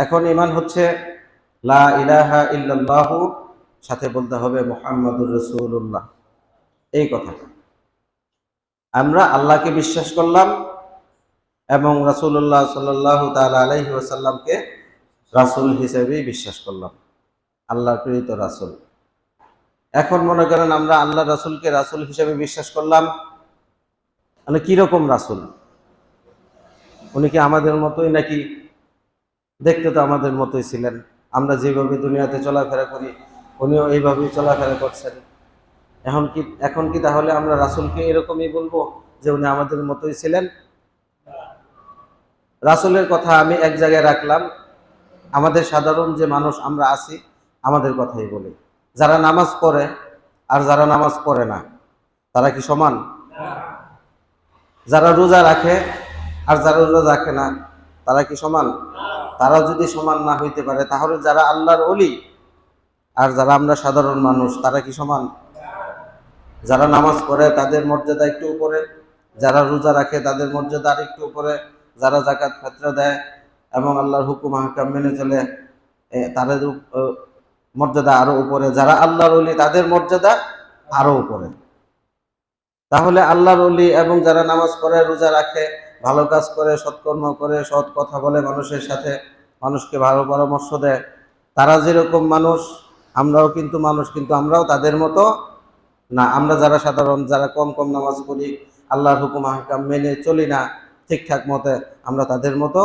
এখন ইমান হচ্ছে লা ইলাহা ইল্লাল্লাহু, সাথে বলতে হবে মোহাম্মদুর রসুল্লাহ এই কথা। আমরা আল্লাহকে বিশ্বাস করলাম এবং রাসূলুল্লাহ সাল্লাল্লাহু তাআলা আলাইহি ওয়াসাল্লামকে রাসূল হিসেবেই বিশ্বাস করলাম। আল্লাহর প্রেরিত রাসূল। এখন মনে করেন আমরা আল্লাহ রাসূলকে রাসূল হিসেবে বিশ্বাস করলাম। মানে কীরকম রাসূল? উনি কি আমাদের মতোই নাকি দেখতে তো আমাদের মতোই ছিলেন। আমরা যেভাবে দুনিয়াতে চলাফেরা করি, উনিও এইভাবেই চলাফেরা করছেন। এখন কি এখন কি তাহলে আমরা রাসূলকে এরকমই বলব যে উনি আমাদের মতোই ছিলেন? রাসূলের কথা আমি এক জায়গায় রাখলাম। আমাদের সাধারণ যে মানুষ আমরা আছি, আমাদের কথাই বলি। যারা নামাজ পড়ে আর যারা নামাজ পড়ে না, তারা কি সমান? যারা রোজা রাখে আর যারা রোজা রাখে না, তারা কি সমান? তারা যদি সমান না হইতে পারে, তাহলে যারা আল্লাহর অলি আর যারা আমরা সাধারণ মানুষ, তারা কি সমান? যারা নামাজ পড়ে, তাদের মর্যাদা একটু উপরে। যারা রোজা রাখে, তাদের মর্যাদা আর একটু উপরে। যারা জাকাত ফাতরা দেয় এবং আল্লাহর হুকুম হাকাম মেনে চলে তাদের মর্যাদা আরও উপরে। যারা আল্লাহর অলি তাদের মর্যাদা আরও উপরে। তাহলে আল্লাহর অলি এবং যারা নামাজ পড়ে, রোজা রাখে, ভালো কাজ করে, সৎকর্ম করে, সৎ কথা বলে মানুষের সাথে মানুষকে ভালো পরামর্শ দেয়। তারা যেরকম মানুষ, আমরাও কিন্তু মানুষ, কিন্তু আমরাও তাদের মতো না। আমরা যারা সাধারণ, যারা কম কম নামাজ পড়ি, আল্লাহর হুকুম হাকাম মেনে চলি না ঠিকঠাক মতে, আমরা তাদের মতো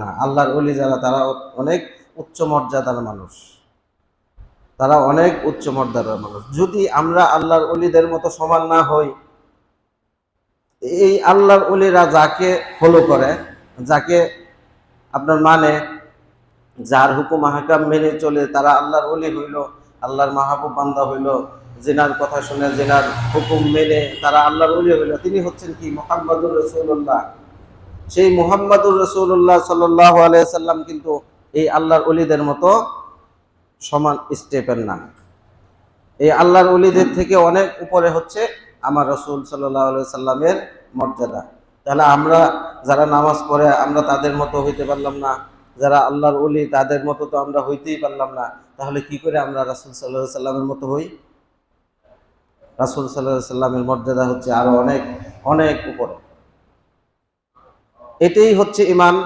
না। আল্লাহর অলি যারা, তারা অনেক উচ্চ মর্যাদার মানুষ। তারা অনেক উচ্চ মর্যাদার মানুষ। যদি আমরা আল্লাহর অলিদের মতো সমান না হই, এই আল্লাহর অলিরা যাকে ফলো করে, যাকে আপনার মানে যার হুকুম হাকাম মেনে চলে তারা আল্লাহর অলি হইল, আল্লাহর মাহবুব বান্দা হইল, জেনার কথা শুনে জেনার হুকুম মেনে তারা আল্লাহর অলি হইল। তিনি হচ্ছেন কি? মোহাম্মদুর রসুল্লাহ সেই মোহাম্মদুর রসুল্লাহ সাল্লাহ আলাইসাল্লাম কিন্তু এই আল্লাহর অলিদের মতো সমান স্টেপের না। এই আল্লাহর অলিদের থেকে অনেক উপরে হচ্ছে আমার রসুল সাল্লাহ সাল্লামের মর্যাদা। তাহলে আমরা যারা নামাজ পড়ে, আমরা তাদের মতো হইতে পারলাম না। যারা আল্লাহর অলি তাদের মতো তো আমরা হইতেই পারলাম না। তাহলে কি করে আমরা রাসুল সাল্লাহ সাল্লামের মতো হই? রাসুল সাল্লাহ সাল্লামের মর্যাদা হচ্ছে আরও অনেক অনেক উপরে। এটাই হচ্ছে ইমান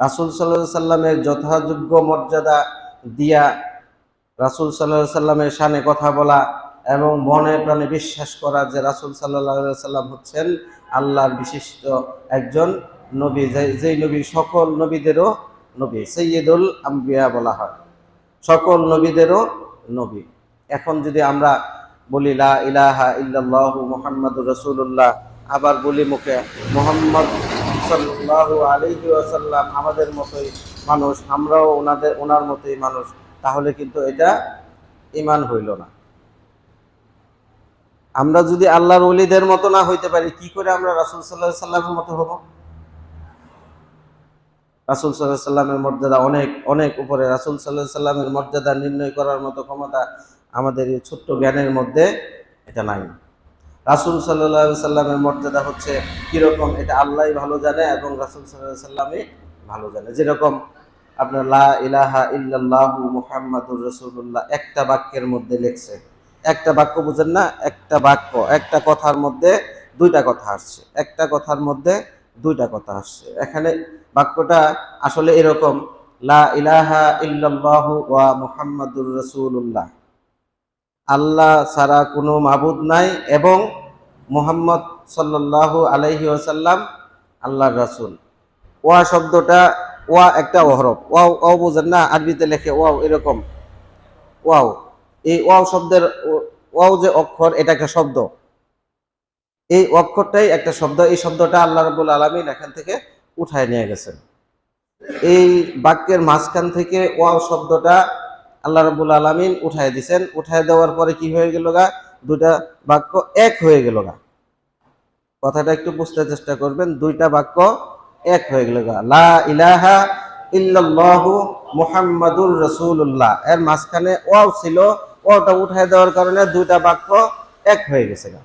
রাসুল সাল্লাহ সাল্লামের যথাযোগ্য মর্যাদা দিয়া রাসুল সাল্লাহ সাল্লামের সানে কথা বলা এবং মনে প্রাণে বিশ্বাস করা যে রাসুল সাল্লাম হচ্ছেন আল্লাহর বিশিষ্ট একজন নবী, যে- যেই নবী সকল নবীদেরও নবী সৈয়দুল আম্বিয়া বলা হয়। সকল নবীদেরও নবী। এখন যদি আমরা বলি, লা ইলাহা ইল্লাল্লাহু মুহাম্মাদুর রাসূলুল্লাহ আবার বলি মুখে, মোহাম্মদ সাল্লাল্লাহু আলাইহি ওয়াসাল্লাম আমাদের মতোই মানুষ, আমরাও ওনাদের ওনার মতোই মানুষ, তাহলে কিন্তু এটা ইমান হইল না। আমরা যদি আল্লাহর ওলিদের মতো না হইতে পারি, কি করে আমরা রাসূল আলাইহি সাল্লামের মতো হব? রাসূল আলাইহি সাল্লামের মর্যাদা অনেক অনেক উপরে। রাসূল আলাইহি সাল্লামের মর্যাদা নির্ণয় করার মতো ক্ষমতা আমাদের এই ছোট্ট জ্ঞানের মধ্যে এটা নাই। রাসূল আলাইহি সাল্লামের মর্যাদা হচ্ছে কীরকম? এটা আল্লাহই ভালো জানে এবং রাসূল আলাইহি সাল্লামই ভালো জানে। যেরকম আপনার লা ইলাহা ইল্লাল্লাহু মুহাম্মাদুর রাসূলুল্লাহ একটা বাক্যের মধ্যে লেখছে একটা বাক্য বুঝেন না, একটা বাক্য, একটা কথার মধ্যে দুইটা কথা আসছে, একটা কথার মধ্যে দুইটা কথা আসছে। এখানে বাক্যটা আসলে এরকম, লা ইলাহা ইল্লাল্লাহু ওয়া মুহাম্মাদুর রাসূলুল্লাহ। আল্লাহ ছাড়া কোনো মাবুদ নাই এবং মুহাম্মদ সাল্লাল্লাহু আলাইহি ওয়াসাল্লাম আল্লাহর রাসূল। ওয়া শব্দটা, ওয়া একটা অহরফ ওয়াও ওয়াও বোঝেন না, আরবিতে লেখে ওয়াও এরকম, ওয়াও। এই ওয়াও শব্দের ওয়াও যে অক্ষর, এটা একটা শব্দ। এই অক্ষরটাই একটা শব্দ। এই শব্দটা আল্লাহ রাবুল আলমিন এখান থেকে উঠায় নিয়ে গেছেন। এই বাক্যের মাঝখান থেকে ওয়াও শব্দটা আল্লাহ রাবুল আলমিন উঠায় দিছেন। উঠায় দেওয়ার পরে কি হয়ে গেল গা? দুটা বাক্য এক হয়ে গেল গা। কথাটা একটু বুঝতে চেষ্টা করবেন। দুইটা বাক্য এক হয়ে গেল গা। লা ইলাহা ইল্লাল্লাহু মুহাম্মাদুর রাসূলুল্লাহ। এর মাঝখানে ওয়াও ছিল ওয়াওটা উঠায় দেওয়ার কারণে দুইটা বাক্য এক হয়ে গেছে গা।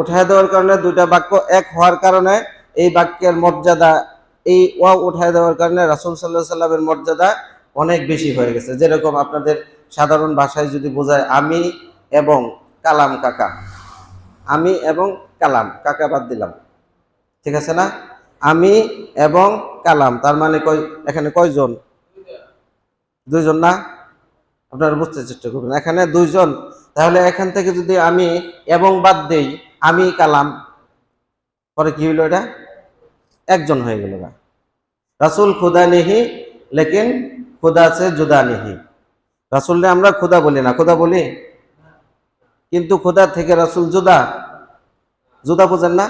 উঠায় দেওয়ার কারণে দুইটা বাক্য এক হওয়ার কারণে এই বাক্যের মর্যাদা, এই ওয়া উঠায় দেওয়ার কারণে রাসুল সাল্লাহ সাল্লামের মর্যাদা অনেক বেশি হয়ে গেছে। যেরকম আপনাদের সাধারণ ভাষায় যদি বোঝায়, আমি এবং কালাম কাকা। আমি এবং কালাম, কাকা বাদ দিলাম। ঠিক আছে না? আমি এবং কালাম, তার মানে কয়, এখানে কয়জন? দুইজন না? আপনারা বুঝতে চেষ্টা করবেন। এখানে দুইজন, তাহলে এখান থেকে যদি আমি এবং বাদ দেই, আমি কালাম, পরে কি হইল এটা? একজন হয়ে গেল না রাসুল খুদা নেহি, লেকিন খুদা আছে জুদা নেহি। রাসুলকে আমরা খুদা বলি না, খুদা বলি? কিন্তু খুদা থেকে রাসুল জুদা। জুদা বোঝেন না?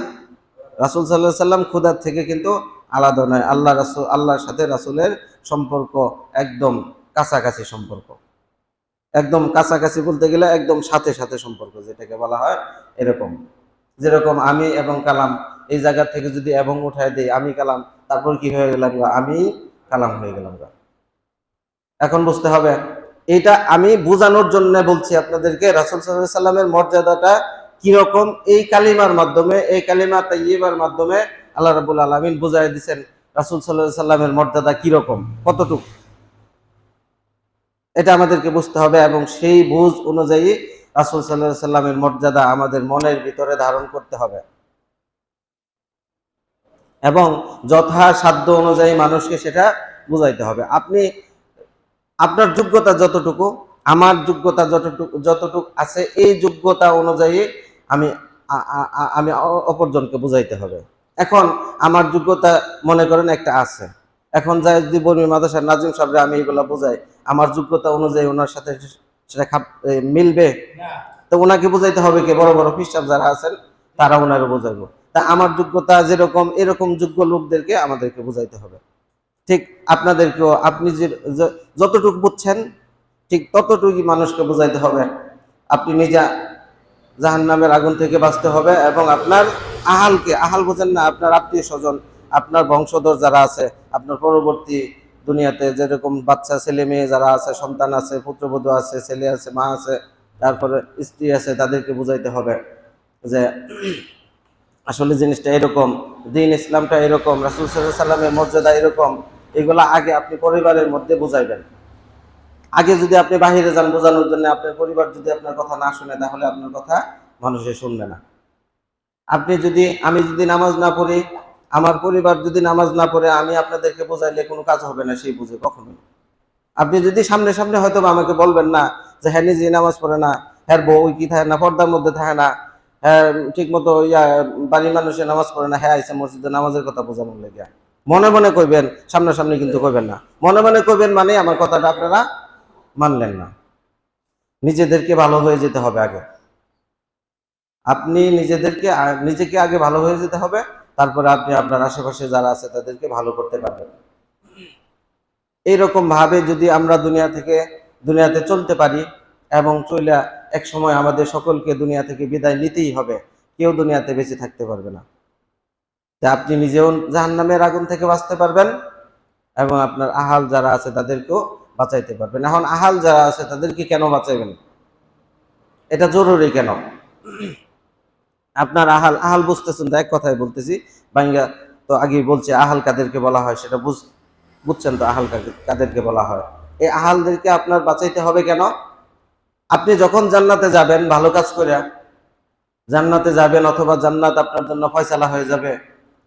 রাসুল সাল্লাহ সাল্লাম খুদার থেকে কিন্তু আলাদা নয়। আল্লাহ রাসুল, আল্লাহর সাথে রাসুলের সম্পর্ক একদম কাছাকাছি সম্পর্ক। একদম কাছাকাছি বলতে গেলে একদম সাথে সাথে সম্পর্ক যেটাকে বলা হয় এরকম। যেরকম আমি এবং কালাম, এই জায়গা থেকে যদি এবং উঠায় দিই, আমি কালাম, তারপর কি হয়ে গেলাম? আমি কালাম হয়ে গেলাম। এখন বুঝতে হবে এটা আমি বোঝানোর জন্য বলছি আপনাদেরকে, রাসুল সাল্লামের মর্যাদাটা কীরকম? এই কালিমার মাধ্যমে, এই কালিমা তাইয়িবার মাধ্যমে আল্লাহ রাবুল আলমিন বুঝাই দিচ্ছেন রাসুল সাল্লাহ সাল্লামের মর্যাদা কীরকম? কতটুকু? এটা আমাদেরকে বুঝতে হবে এবং সেই বুঝ অনুযায়ী রাসুল সাল্লাহ সাল্লামের মর্যাদা আমাদের মনের ভিতরে ধারণ করতে হবে। এবং যথাসাধ্য অনুযায়ী মানুষকে সেটা বুঝাইতে হবে। আপনি, আপনার যোগ্যতা যতটুকু, আমার যোগ্যতা যতটুকু যতটুকু আছে, এই যোগ্যতা অনুযায়ী আমি আমি অপরজনকে বুঝাইতে হবে। এখন আমার যোগ্যতা মনে করেন একটা আছে। এখন যাই যদি বর্মী মাদ্রাসার নাজিম সাহেবরা আমি এগুলো বোঝাই, আমার যোগ্যতা অনুযায়ী ওনার সাথে সেটা খাপ মিলবে? তো ওনাকে বোঝাইতে হবে কি? বড় বড় খ্রিস্টান যারা আছেন, তারা ওনাকে বোঝাইবো। তা আমার যোগ্যতা যেরকম, এরকম যোগ্য লোকদেরকে আমাদেরকে বোঝাইতে হবে। ঠিক আপনাদেরকেও, আপনি যে- যতটুকু বুঝছেন, ঠিক ততটুকুই মানুষকে বোঝাইতে হবে। আপনি নিজে জাহান নামের আগুন থেকে বাঁচতে হবে এবং আপনার আহালকে, আহাল বোঝেন না, আপনার আত্মীয় স্বজন আপনার বংশধর যারা আছে, আপনার পরবর্তী দুনিয়াতে যেরকম বাচ্চা, ছেলে, মেয়ে যারা আছে, সন্তান আছে, পুত্রবধূ আছে, ছেলে আছে, মা আছে, তারপরে স্ত্রী আছে, তাদেরকে বুঝাইতে হবে যে আসলে জিনিসটা এরকম, দিন ইসলামটা এরকম, রাসুল সাল্লামের মর্যাদা এরকম, এগুলা আগে আপনি পরিবারের মধ্যে বুঝাইবেন। আগে যদি আপনি বাহিরে যান বোঝানোর জন্য, আপনার পরিবার যদি আপনার কথা না শুনে, তাহলে আপনার কথা মানুষে শুনবে না। আপনি যদি, আমি যদি নামাজ না পড়ি আমার পরিবার যদি নামাজ না পড়ে, আমি আপনাদেরকে বোঝাইলে কোনো কাজ হবে না, সেই বুঝে কখনোই আপনি যদি সামনে সামনে হয়তো আমাকে বলবেন না যে হ্যাঁ নিজে নামাজ পড়ে না হ্যাঁ বউ কি থাকে না, পর্দার মধ্যে থাকে না হ্যাঁ ঠিক মতো ইয়া, বাড়ির মানুষের নামাজ পড়ে না হ্যাঁ আইসে মসজিদে নামাজের কথা বোঝানোর লেগে মনে মনে কইবেন, সামনাসামনি কিন্তু কইবেন না। মনে মনে কইবেন মানে আমার কথাটা আপনারা মানলেন না। নিজেদেরকে ভালো হয়ে যেতে হবে আগে। আপনি নিজেদেরকে নিজেকে আগে ভালো হয়ে যেতে হবে। তারপরে আপনি আপনার আশেপাশে যারা আছে তাদেরকে ভালো করতে পারবেন। এইরকম ভাবে যদি আমরা দুনিয়া থেকে, দুনিয়াতে চলতে পারি এবং চলে এক সময় আমাদের সকলকে দুনিয়া থেকে বিদায় নিতেই হবে, কেউ দুনিয়াতে বেঁচে থাকতে পারবে না। তা আপনি নিজেও জাহান্নামের আগুন থেকে বাঁচতে পারবেন এবং আপনার আহাল যারা আছে তাদেরকেও বাঁচাইতে পারবেন। এখন আহাল যারা আছে তাদেরকে কেন বাঁচাইবেন? এটা জরুরি কেন? আপনার আহাল আহাল বুঝতেছেন তো, এক কথায় বলতেছি। বাঙ্গা তো আগে বলছে, আহাল কাদেরকে বলা হয়, সেটা বুঝ, বুঝছেন তো, আহাল কাদেরকে বলা হয়। এই আহালদেরকে আপনার বাঁচাইতে হবে কেন? আপনি যখন জান্নাতে যাবেন, ভালো কাজ করে, জান্নাতে যাবেন অথবা জান্নাত আপনার জন্য ফয়সালা হয়ে যাবে।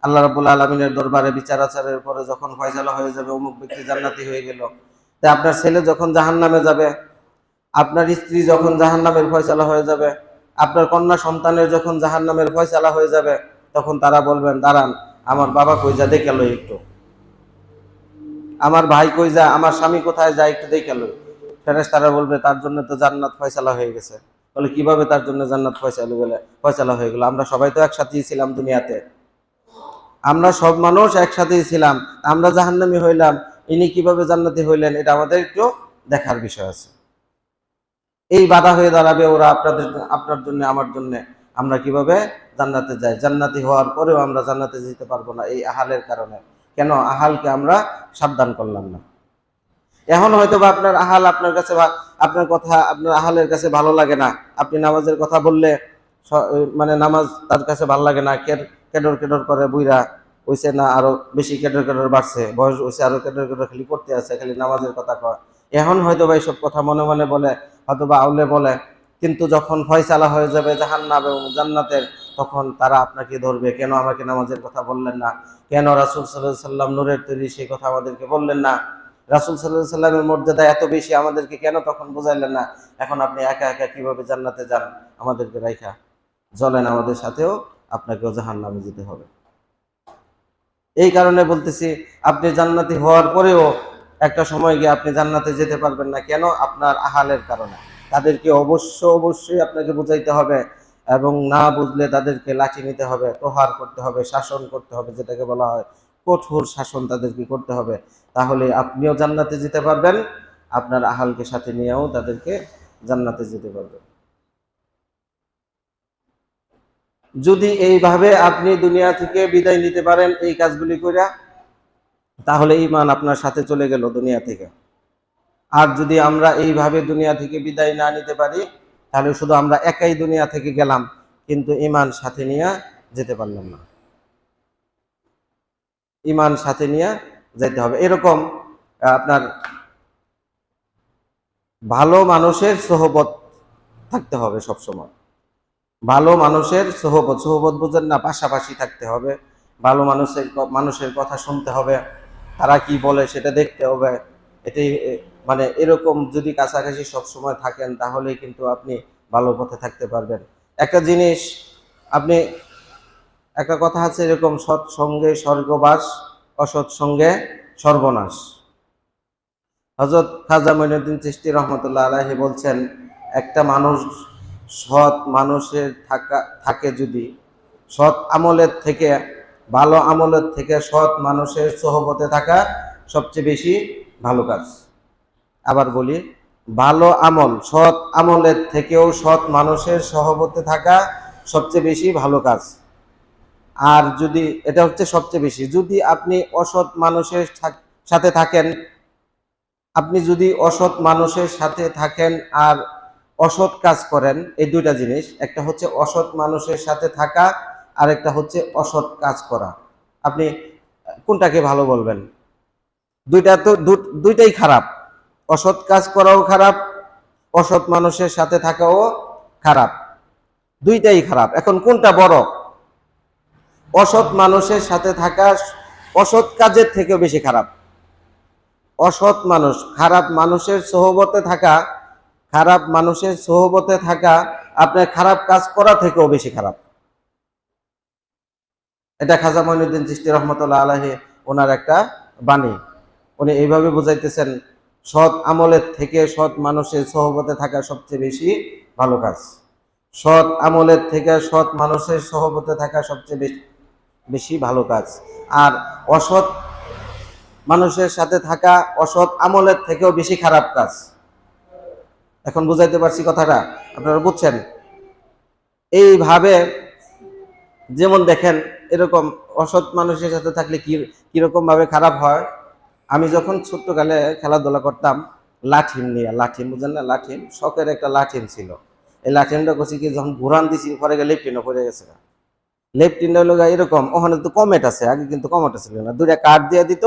আল্লাহ রাবুল আলমিনের দরবারে বিচার আচারের পরে যখন ফয়সালা হয়ে যাবে, অমুক ব্যক্তি জান্নাতি হয়ে গেল। তাই আপনার ছেলে যখন জাহান নামে যাবে, আপনার স্ত্রী যখন জাহান নামের ফয়সালা হয়ে যাবে আপনার কন্যা সন্তানের যখন জাহান নামের ফয়সালা হয়ে যাবে, তখন তারা বলবেন, দাঁড়ান, আমার বাবা কই যা দেখে একটু। আমার ভাই কই যা আমার স্বামী কোথায় যায় একটু দেখে লই। ফেরেস তারা বলবে, তার জন্য তো জান্নাত ফয়সালা হয়ে গেছে। বলে, কীভাবে তার জন্য জান্নাত ফয়সালা গেলে, ফয়সালা হয়ে গেল? আমরা সবাই তো একসাথেই ছিলাম দুনিয়াতে। আমরা সব মানুষ একসাথেই ছিলাম। আমরা জাহান্নামি হইলাম। ইনি কীভাবে জান্নাতি হইলেন, এটা আমাদের একটু দেখার বিষয় আছে। এই বাধা হয়ে দাঁড়াবে ওরা আপনাদের, আপনার জন্য, আমার জন্য। আমরা কীভাবে জান্নাতে যাই? জান্নাতি হওয়ার পরেও আমরা জান্নাতে যেতে পারব না এই আহালের কারণে। কেন? আহালকে আমরা সাবধান করলাম না। এখন হয়তো বা আপনার আহাল আপনার কাছে ভা- আপনার কথা, আপনার আহালের কাছে ভালো লাগে না। আপনি নামাজের কথা বললে মানে নামাজ তার কাছে ভালো লাগে না। কেডর কেডর করে বুইরা হইছে না আরও বেশি কেটার কেটার বাড়ছে। বয়স হইছে আরও কেটার কেটার খালি করতে আছে, খালি নামাজের কথা কয়। এখন হয়তো বা এইসব কথা মনে মনে বলে হয়তো বা আউলে বলে, কিন্তু যখন ফয়সালা হয়ে যাবে জাহান্নাম এবং জান্নাতের, তখন তারা আপনাকে ধরবে। কেন আমাকে নামাজের কথা বললেন না? কেন রাসুল সাল্লাহ সাল্লাম নূরের তৈরি সেই কথা আমাদেরকে বললেন না? রাসুল সাল্লাহ সাল্লামের মর্যাদা এত বেশি, আমাদেরকে কেন তখন বোঝাইলেন না? এখন আপনি একা একা কীভাবে জান্নাতে যান? আমাদেরকে রাইখা জলেন আমাদের সাথেও আপনাকেও জাহান নামে যেতে হবে। এই কারণে বলতেছি, আপনি জান্নাতি হওয়ার পরেও একটা সময় গিয়ে আপনি জান্নাতে যেতে পারবেন না। কেন? আপনার আহালের কারণে। তাদেরকে অবশ্য, অবশ্যই আপনাকে বুঝাইতে হবে এবং না বুঝলে তাদেরকে লাঠি নিতে হবে, প্রহার করতে হবে, শাসন করতে হবে, যেটাকে বলা হয় কঠোর শাসন তাদেরকে করতে হবে। তাহলে আপনিও জান্নাতে যেতে পারবেন, আপনার আহালকে সাথে নিয়েও তাদেরকে জান্নাতে যেতে পারবেন। যদি এইভাবে আপনি দুনিয়া থেকে বিদায় নিতে পারেন, এই কাজগুলি কইরা তাহলে ইমান আপনার সাথে চলে গেল দুনিয়া থেকে। আর যদি আমরা এইভাবে দুনিয়া থেকে বিদায় না নিতে পারি, তাহলে শুধু আমরা একাই দুনিয়া থেকে গেলাম, কিন্তু ইমান সাথে নিয়ে যেতে পারলাম না। ইমান সাথে নিয়ে যেতে হবে। এরকম আপনার ভালো মানুষের সোহবত থাকতে হবে সব সময় ভালো মানুষের সোহবত সোহবত বুঝেন না, পাশাপাশি থাকতে হবে। ভালো মানুষের মানুষের কথা শুনতে হবে। তারা কি বলে সেটা দেখতে হবে। এটাই মানে এরকম যদি কাছাকাছি সব সময় থাকেন তাহলেই কিন্তু আপনি ভালো পথে থাকতে পারবেন। একটা জিনিস, আপনি, একটা কথা আছে এরকম, সৎ সঙ্গে স্বর্গবাস, অসৎ সঙ্গে সর্বনাশ। হজরত খাজা মঈনুদ্দিন চিস্তি রহমতুল্লাহ আলাহি বলছেন, একটা মানুষ সৎ মানুষের থাকা, থাকে যদি সৎ আমলের থেকে ভালো আমলের থেকে সৎ মানুষের সহবতে থাকা সবচেয়ে বেশি ভালো কাজ। আবার বলি, ভালো আমল, সৎ আমলের থেকেও সৎ মানুষের সহবতে থাকা সবচেয়ে বেশি ভালো কাজ। আর যদি, এটা হচ্ছে সবচেয়ে বেশি, যদি আপনি অসৎ মানুষের সাথে থাকেন, আপনি যদি অসৎ মানুষের সাথে থাকেন আর অসৎ কাজ করেন, এই দুইটা জিনিস, একটা হচ্ছে অসৎ মানুষের সাথে থাকা আর একটা হচ্ছে অসৎ কাজ করা। আপনি কোনটাকে ভালো বলবেন? দুইটা তো দুইটাই খারাপ। অসৎ কাজ করাও খারাপ, অসৎ মানুষের সাথে থাকাও খারাপ। দুইটাই খারাপ। এখন কোনটা বড়? অসৎ মানুষের সাথে থাকা অসৎ কাজের থেকেও বেশি খারাপ। অসৎ মানুষ, খারাপ মানুষের সহবতে থাকা, খারাপ মানুষের সহবতে থাকা, আপনার খারাপ কাজ করা থেকেও বেশি খারাপ। এটা খাজা মঈনুদ্দিন চিস্তি রহমতুল্লাহ আলাহি ওনার একটা বাণী। উনি এইভাবে বুঝাইতেছেন, সৎ আমলের থেকে সৎ মানুষের সহবতে থাকা সবচেয়ে বেশি ভালো কাজ। সৎ আমলের থেকে সৎ মানুষের সহবতে থাকা সবচেয়ে বেশি বেশি ভালো কাজ। আর অসৎ মানুষের সাথে থাকা অসৎ আমলের থেকেও বেশি খারাপ কাজ। এখন বুঝাইতে পারছি কথাটা, আপনারা বুঝছেন? এইভাবে যেমন দেখেন এরকম অসৎ মানুষের সাথে থাকলে কি, কীরকম ভাবে খারাপ হয়? আমি যখন ছোট্টকালে খেলাধুলা করতাম, লাঠিম নিয়ে, লাঠিম বুঝেন না? লাঠিম, শখের একটা লাঠিম ছিল। এই লাঠিমটা করছি কি, যখন ঘুরান দিছি, পরে গেলে লেফটিনও পড়ে গেছে লেফটিনটা হলো এরকম, ওখানে তো কমেট আছে, আগে কিন্তু কমেট ছিল না। দুটা কাঠ দিয়ে দিত,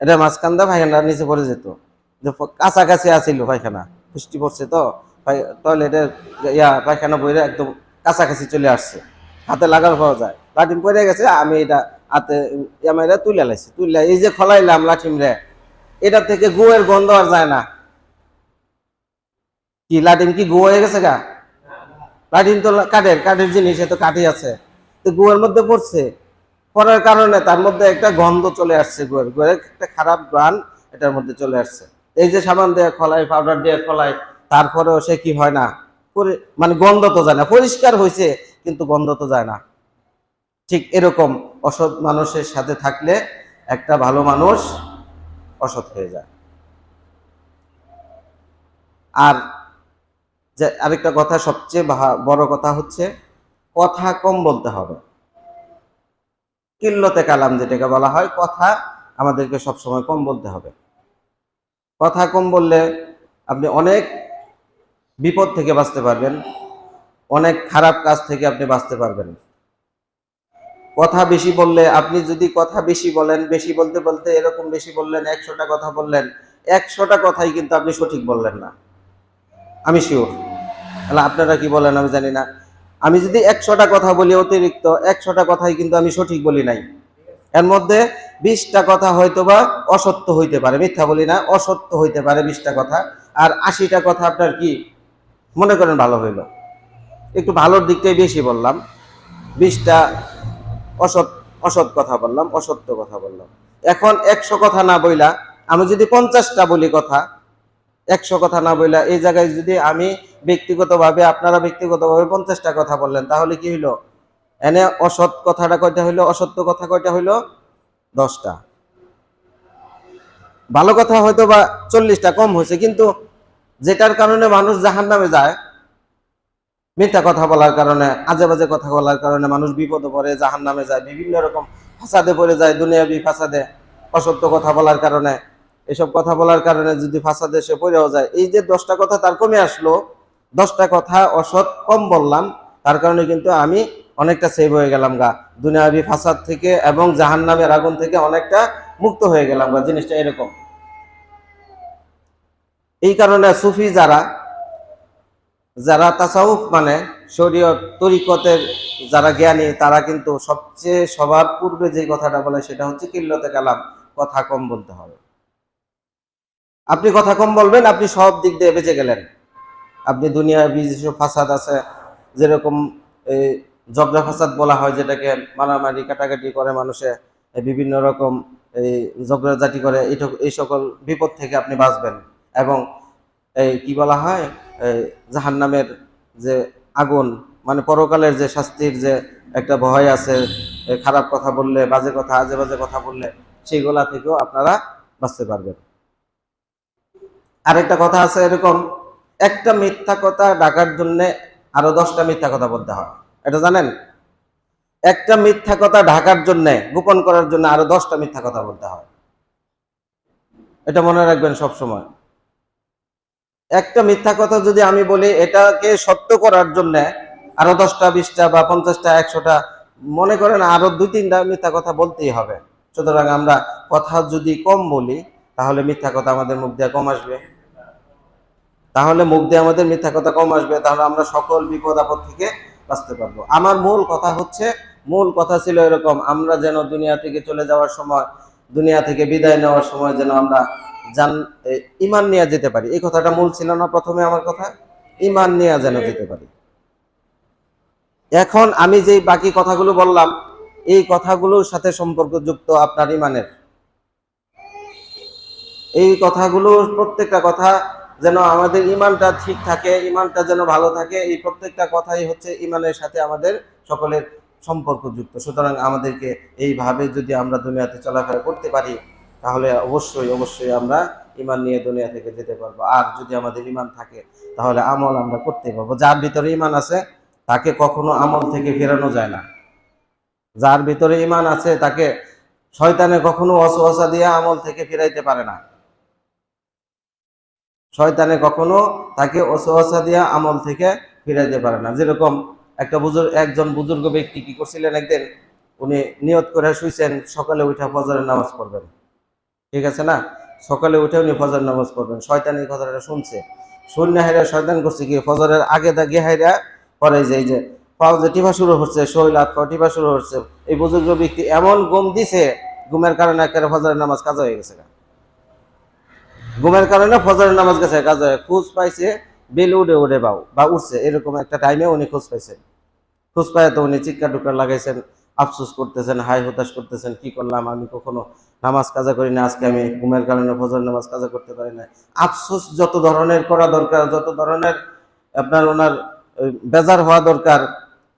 এটা মাঝখানটা পায়খানার নিচে পড়ে যেত। কাছাকাছি আছিল পায়খানা বৃষ্টি পড়ছে তো টয়লেটের ইয়া, পায়খানা বইরে একদম কাছাকাছি চলে আসছে। হাতে লাগার পাওয়া যায়। লাঠিম পড়ে গেছে, আমি এটা হাতে ইয়ামাইরা তুলে লাইছি। তুলে এই যে খলাইলাম লাঠিম রে, এটা থেকে গুয়ের গন্ধ আর যায় না। কি, লাঠিম কি গু হয়ে গেছে গা? লাঠিম তো কাঠের কাঠের জিনিস এ তো কাঠই আছে। তো গুয়ের মধ্যে পড়ছে। পড়ার কারণে তার মধ্যে একটা গন্ধ চলে আসছে গুয়ের। গুয়ের একটা খারাপ গান এটার মধ্যে চলে আসছে। এই যে সাবান দিয়ে খলাই, পাউডার দিয়ে খলাই, তারপরেও সে কি হয় না? মানে গন্ধ তো যায় না। পরিষ্কার হয়েছে কিন্তু গন্ধ তো যায় না। ঠিক এরকম অসৎ মানুষের সাথে থাকলে একটা ভালো মানুষ অসৎ হয়ে যায়। আর যে আরেকটা কথা, সবচেয়ে বড় কথা হচ্ছে, কথা কম বলতে হবে। কিল্লতে কালাম যেটাকে বলা হয়, কথা আমাদেরকে সবসময় কম বলতে হবে। কথা কম বললে আপনি অনেক বিপদ থেকে বাঁচতে পারবেন, অনেক খারাপ কাজ থেকে আপনি বাঁচতে পারবেন। কথা বেশি বললে, আপনি যদি কথা বেশি বলেন, বেশি বলতে বলতে এরকম বেশি বললেন, একশোটা কথা বললেন, একশোটা কথাই কিন্তু আপনি সঠিক বললেন না। আমি শিওর তাহলে আপনারা কি বলেন আমি জানি না। আমি যদি একশোটা কথা বলি অতিরিক্ত, একশোটা কথাই কিন্তু আমি সঠিক বলি নাই। এর মধ্যে বিশটা কথা হয়তো বা অসত্য হইতে পারে, মিথ্যা বলি না, অসত্য হইতে পারে বিশটা কথা। আর আশিটা কথা আপনার কি? মনে করেন ভালো হইল। একটু ভালোর দিকটাই বেশি বললাম। বিশটা অসৎ অসৎ কথা বললাম, অসত্য কথা বললাম। এখন একশো কথা না বইলা আমি যদি পঞ্চাশটা বলি কথা, একশো কথা না বইলা এই জায়গায় যদি আমি ব্যক্তিগতভাবে, আপনারা ব্যক্তিগতভাবে পঞ্চাশটা কথা বললেন, তাহলে কি হইল? এনে অসৎ কথাটা কয়টা হইল? অসত্য কথা কয়টা হইল? দশটা। ভালো কথা হয়তো বা চল্লিশটা কম হয়েছে, কিন্তু যেটার কারণে মানুষ জাহান নামে যায় মিথ্যা কথা বলার কারণে আজে বাজে কথা বলার কারণে মানুষ বিপদে পড়ে জাহান নামে যায়, বিভিন্ন রকম ফাসাদে পড়ে যায়, দুনিয়াবি ফাসাদে অসত্য কথা বলার কারণে। এসব কথা বলার কারণে যদি ফাসাদে সে পড়েও যায়, এই যে দশটা কথা তার কমে আসলো, দশটা কথা অসৎ, কম বললাম, তার কারণে কিন্তু আমি অনেকটা সেভ হয়ে গেলাম গা। দুনিয়াবি ফাসাদ থেকে এবং জাহান নামের আগুন থেকে অনেকটা মুক্ত হয়ে গেলাম গা, জিনিসটা এরকম। এই কারণে সুফি যারা যারা তাসাউফ মানে শরীয়ত, তরিকতের যারা জ্ঞানী, তারা কিন্তু সবচেয়ে সবার পূর্বে যে কথাটা বলে সেটা হচ্ছে কিল্লতে কালাম, কথা কম বলতে হবে। আপনি কথা কম বলবেন, আপনি সব দিক দিয়ে বেঁচে গেলেন। আপনি দুনিয়ার যেসব ফাসাদ আছে, যেরকম এই জগদা ফাসাদ বলা হয়, যেটাকে মারামারি, কাটাকাটি করে মানুষে বিভিন্ন রকম এই ঝগড়াঝাটি করে এই সকল বিপদ থেকে আপনি বাঁচবেন। এবং এই কি বলা হয়? জাহান্নামের যে আগুন মানে পরকালের যে শাস্তির যে একটা ভয় আছে খারাপ কথা বললে, বাজে কথা, আজে বাজে কথা বললে, সেইগুলা থেকেও আপনারা বাঁচতে পারবেন। আরেকটা কথা আছে এরকম, একটা মিথ্যা কথা ডাকার জন্য আরও দশটা মিথ্যা কথা বলতে হয়। এটা জানেন? একটা মিথ্যা কথা ঢাকার জন্য, গোপন করার জন্য আরও দশটা মিথ্যা কথা বলতে হয়। এটা মনে রাখবেন সব সময় একটা মিথ্যা কথা যদি আমি বলি, এটাকে সত্য করার জন্য আরও দশটা, বিশটা বা পঞ্চাশটা, একশোটা, মনে করেন আরও দুই, তিনটা মিথ্যা কথা বলতেই হবে। সুতরাং আমরা কথা যদি কম বলি, তাহলে মিথ্যা কথা আমাদের মুখ দিয়ে কম আসবে। তাহলে মুখ দিয়ে আমাদের মিথ্যা কথা কম আসবে, তাহলে আমরা সকল বিপদ আপদ থেকে বাঁচতে পারব। আমার মূল কথা হচ্ছে, মূল কথা ছিল এরকম, আমরা যেন দুনিয়া থেকে চলে যাওয়ার সময়, দুনিয়া থেকে বিদায় নেওয়ার সময় যেন আমরা জান ইমান নিয়ে যেতে পারি। এই কথাটা মূল ছিল না প্রথমে আমার কথা। ইমান নিয়ে যেন যেতে পারি। এখন আমি যেই বাকি কথাগুলো বললাম এই কথাগুলোর সাথে সম্পর্কযুক্ত আপনার ইমানের এই কথাগুলো প্রত্যেকটা কথা যেন আমাদের ইমানটা ঠিক থাকে ইমানটা যেন ভালো থাকে এই প্রত্যেকটা কথাই হচ্ছে ইমানের সাথে আমাদের সকলের সম্পর্কযুক্ত। সুতরাং আমাদেরকে এইভাবে যদি আমরা দুনিয়াতে চলাফেরা করতে পারি তাহলে অবশ্যই অবশ্যই আমরা ইমান নিয়ে দুনিয়া থেকে যেতে পারব। আর যদি আমাদের ইমান থাকে, তাহলে আমল আমরা করতে পারব। যার ভিতরে ইমান আছে, তাকে কখনো আমল থেকে ফেরানো যায় না। যার ভিতরে ইমান আছে, তাকে শয়তানে কখনো অসহসা দিয়ে আমল থেকে ফিরাইতে পারে না। শয়তানে কখনো তাকে অসহসা দিয়ে আমল থেকে ফিরাইতে পারে না। যেরকম একটা বুজুর্গ একজন বুজুর্গ ব্যক্তি কি করছিলেন একদিন? উনি নিয়ত করে শুইছেন, সকালে উঠে ফজরের নামাজ পড়বেন। ঠিক আছে না? সকালে উঠে উনি ফজর নামাজ পড়বেন। শয়তান এই কথাটা শুনছে। শূন্য হাইরা শয়তান করছে কি? ফজরের আগে দা হাইরা পরে যে যে পাও যে টিপা শুরু হচ্ছে শরীর হাত শুরু হচ্ছে, এই বুজুর্গ ব্যক্তি এমন ঘুম দিছে, ঘুমের কারণে একেবারে ফজরের নামাজ কাজ হয়ে গেছে গুমের কারণে ফজরের নামাজ গেছে, কাজ হয় খোঁজ পাইছে, বেল উড়ে উড়ে বাউ, বা উঠছে এরকম একটা টাইমে উনি খোঁজ পাইছেন। খোঁজ পায় তো উনি চিৎকার টুকার লাগাইছেন, আফসোস করতেছেন হাই হতাশ করতেছেন, কি করলাম আমি কখনো? নামাজ কাজা করি না, আজকে আমি ঘুমের কারণে ফজর নামাজ কাজা করতে পারি না। আফসোস যত ধরনের করা দরকার, যত ধরনের আপনার ওনার বেজার হওয়া দরকার,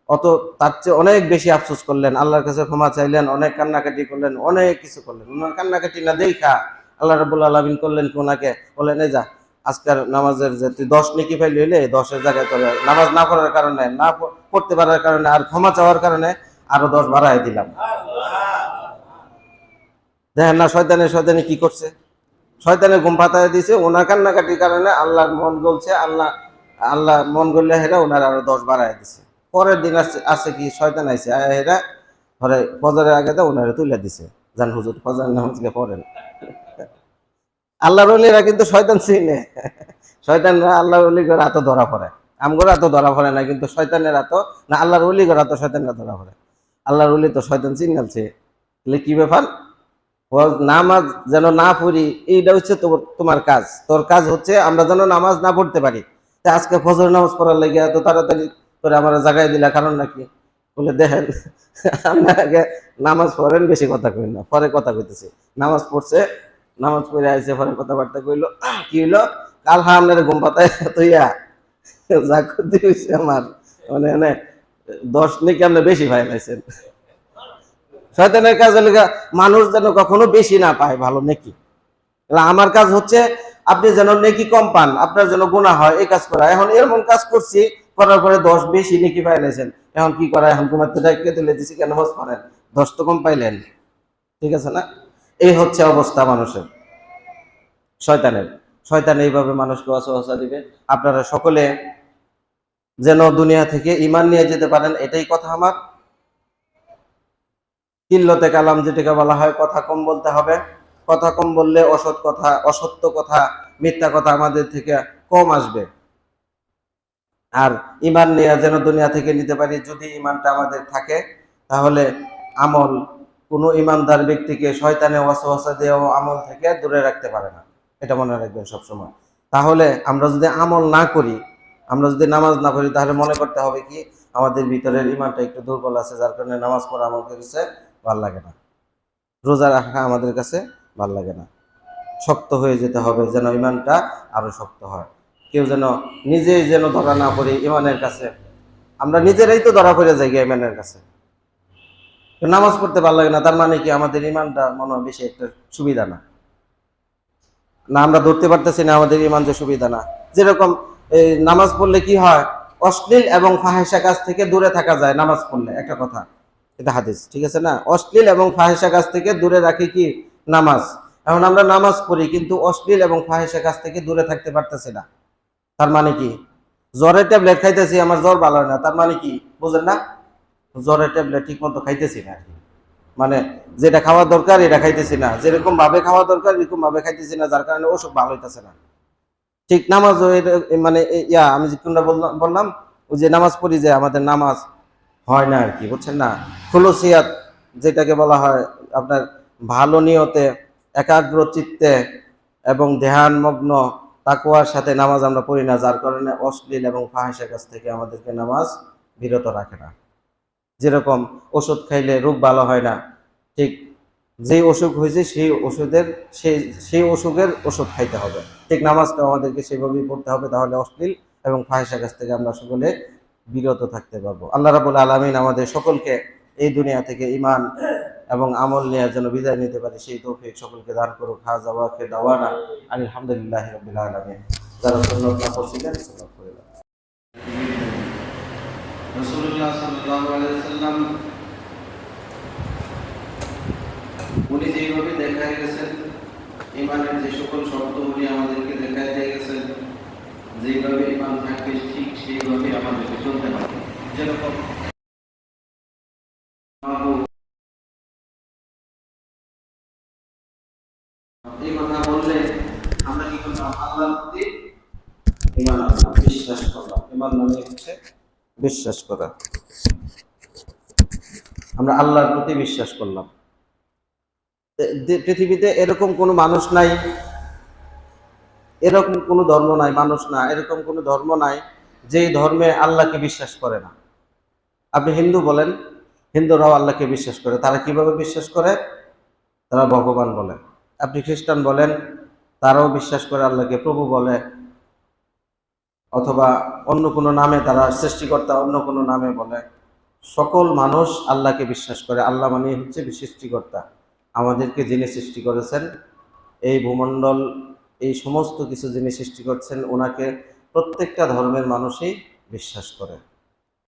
অত তার চেয়ে অনেক বেশি আফসোস করলেন। আল্লাহর কাছে ক্ষমা চাইলেন, অনেক কান্নাকাটি করলেন, অনেক কিছু করলেন। ওনার কান্নাকাটি না দেখা আল্লাহ রাবুল আলমিন করলেন কি ওনাকে? বললেন, এই যা, আজকের নামাজের যে তুই দশ নেকি ফাইল হইলে দশের জায়গায় তোর নামাজ না পড়ার কারণে, না পড়তে পারার কারণে আর ক্ষমা চাওয়ার কারণে আরও দশ বাড়াই দিলাম। দেখেন না, শয়তানে শয়তানে কি করছে? শয়তানে ঘুম পাতায় দিছে, ওনার কান্নাকাটির কারণে আল্লাহর মন গলছে, আল্লাহ আল্লাহ মন গললে হেরা ওনার আরও দশ বাড়ায় দিছে। পরের দিন আসছে আসছে কি, শয়তান আইছে হেরা পরে ফজরের আগে তো ওনারে তুলে দিছে। জান হুজুর ফজর নামাজকে পড়েন। আল্লাহর অলিরা কিন্তু শয়তান চিনে। শয়তানরা আল্লাহর অলিগর হাতে ধরা পড়ে। আমগর হাতে ধরা পড়ে না, কিন্তু শয়তানের হাতে না, আল্লাহর অলিগর হাতে শয়তানরা ধরা পড়ে। আল্লাহর অলি তো শয়তান চিনালছে তাহলে কি ব্যাপার? নামাজ যেন না পড়ি, এইটা হচ্ছে তোমার কাজ। তোর কাজ হচ্ছে আমরা যেন নামাজ না পড়তে পারি। আজকে ফজর নামাজ পড়ার লাগে এত তাড়াতাড়ি করে আমার জাগাই দিলা, কারণ নাকি? বলে, দেখেন, আমরা আগে নামাজ পড়েন, বেশি কথা কই না। পরে কথা কইতেছি। নামাজ পড়ছে, নামাজ পড়ে আইছে পরে কথাবার্তা কইলো, কি হইল? কাল হা আপনার ঘুম পাতায় যা করতে হইছে আমার। মানে মানে দশ নাকি আপনি বেশি ভাই লাইছেন শয়তানের কাজ হলে মানুষ যেন কখনো বেশি না পায় ভালো, নেকি? আমার কাজ হচ্ছে আপনি যেন নেকি কম পান, আপনার যেন গুণা হয়, এই কাজ করা। এখন এরকম কাজ করছি, করার পরে দশ বেশি নেকি পাইলেছেন এখন কি করা? এখন ডাকে তুলে দিছি কেন? হস করেন। দশ তো কম পাইলেন। ঠিক আছে না? এই হচ্ছে অবস্থা মানুষের, শয়তানের। শয়তান এইভাবে মানুষকে অসহসা দিবে। আপনারা সকলে যেন দুনিয়া থেকে ইমান নিয়ে যেতে পারেন, এটাই কথা আমার। কিল্লতে কালাম যেটাকে বলা হয়, কথা কম বলতে হবে। কথা কম বললে অসৎ কথা, অসত্য কথা, মিথ্যা কথা আমাদের থেকে কম আসবে। আর ইমান নিয়ে যেন দুনিয়া থেকে নিতে পারি, যদি ইমানটা আমাদের থাকে, তাহলে আমল, কোনো ইমানদার ব্যক্তিকে শয়তানে ওয়াসওয়াসা দিয়েও আমল থেকে দূরে রাখতে পারে না। এটা মনে রাখবেন সবসময়। তাহলে আমরা যদি আমল না করি, আমরা যদি নামাজ না পড়ি, তাহলে মনে করতে হবে কি, আমাদের ভিতরের ইমানটা একটু দুর্বল আছে, যার কারণে নামাজ পড়া আমাদের কাছে ভালো লাগে না। রোজা রাখা আমাদের কাছে ভালো লাগে না। শক্ত হয়ে যেতে হবে যেন ইমানটা আরও শক্ত হয়। কেউ যেন নিজেই যেন ধরা না পড়ি ইমানের কাছে। আমরা নিজেরাই তো ধরা পড়ে যাই ইমানের কাছে। নামাজ পড়তে ভালো লাগে না, তার মানে কি আমাদের ইমানটা মনে হয় বেশি একটা সুবিধা না। না, আমরা ধরতে পারতেছি না আমাদের ইমান যে সুবিধা না। যেরকম এই নামাজ পড়লে কি হয়? অশ্লীল এবং ফাহেসা কাজ থেকে দূরে থাকা যায় নামাজ পড়লে, একটা কথা। এটা হাদিস, ঠিক আছে না? অশ্লীল এবং ফাহেসা কাজ থেকে দূরে রাখি কি? নামাজ। এখন আমরা নামাজ পড়ি, কিন্তু অশ্লীল এবং ফাহেসা কাজ থেকে দূরে থাকতে পারতেছি না। তার মানে কি? জ্বরের ট্যাবলেট খাইতেছি, আমার জ্বর ভালো না। তার মানে কি? বুঝেন না? জ্বরের ট্যাবলেট ঠিক মতো খাইতেছি না মানে যেটা খাওয়া দরকার, এটা খাইতেছি না। যেরকম ভাবে খাওয়া দরকার, এরকম ভাবে খাইতেছি না, যার কারণে ওসব ভালো হইতেছে না। ঠিক নামাজ মানে ইয়া, আমি যে কোনটা বললাম বললাম, ওই যে নামাজ পড়ি যে আমাদের নামাজ হয় না আর কি, বুঝছেন না? খুলসিয়াত, যেটাকে বলা হয় আপনার ভালো নিয়তে একাগ্র চিত্তে এবং ধ্যানমগ্ন তাকুয়ার সাথে নামাজ আমরা পড়ি না, যার কারণে অশ্লীল এবং ফাহেসের কাছ থেকে আমাদেরকে নামাজ বিরত রাখে না। যেরকম ওষুধ খাইলে রোগ ভালো হয় না, ঠিক যেই অসুখ হয়েছে সেই ওষুধের, সেই সেই অসুখের ওষুধ খাইতে হবে। ঠিক নামাজটা আমাদেরকে সেভাবেই পড়তে হবে, তাহলে অশ্লীল এবং ফাহেসের কাছ থেকে আমরা সকলে বিরত থাকতে পারব। আল্লাহ রাবুল আলমিন আমাদের সকলকে এই দুনিয়া থেকে ইমান এবং আমল নেওয়ার জন্য বিদায় নিতে পারি। সেই তৌফিক সকলকে দান করুক। হাজা ওয়াকে দাওয়ানা আলহামদুলিল্লাহ রবিল আলমিন। যারা সুন্নত না করছিলেন উনি যেভাবে দেখায় গেছেন ইমানের যে সকল শব্দ উনি আমাদেরকে দেখায় দিয়ে গেছেন, যেভাবে ইমান আমাদেরকে চলতে যেরকম আল্লাহর প্রতি বিশ্বাস করলাম মানে বিশ্বাস করা। আমরা আল্লাহর প্রতি বিশ্বাস করলাম। পৃথিবীতে এরকম কোনো মানুষ নাই, এরকম কোনো ধর্ম নাই, মানুষ না, এরকম কোনো ধর্ম নাই যেই ধর্মে আল্লাহকে বিশ্বাস করে না। আপনি হিন্দু বলেন, হিন্দুরাও আল্লাহকে বিশ্বাস করে। তারা কীভাবে বিশ্বাস করে? তারা ভগবান বলে। আপনি খ্রিস্টান বলেন, তারাও বিশ্বাস করে আল্লাহকে প্রভু বলে। অথবা অন্য কোনো নামে তারা সৃষ্টিকর্তা অন্য কোনো নামে বলে। সকল মানুষ আল্লাহকে বিশ্বাস করে। আল্লাহ মানে হচ্ছে সৃষ্টিকর্তা আমাদেরকে যিনি সৃষ্টি করেছেন, এই ভূমণ্ডল, এই সমস্ত কিছু যিনি সৃষ্টি করছেন, ওনাকে প্রত্যেকটা ধর্মের মানুষই বিশ্বাস করে।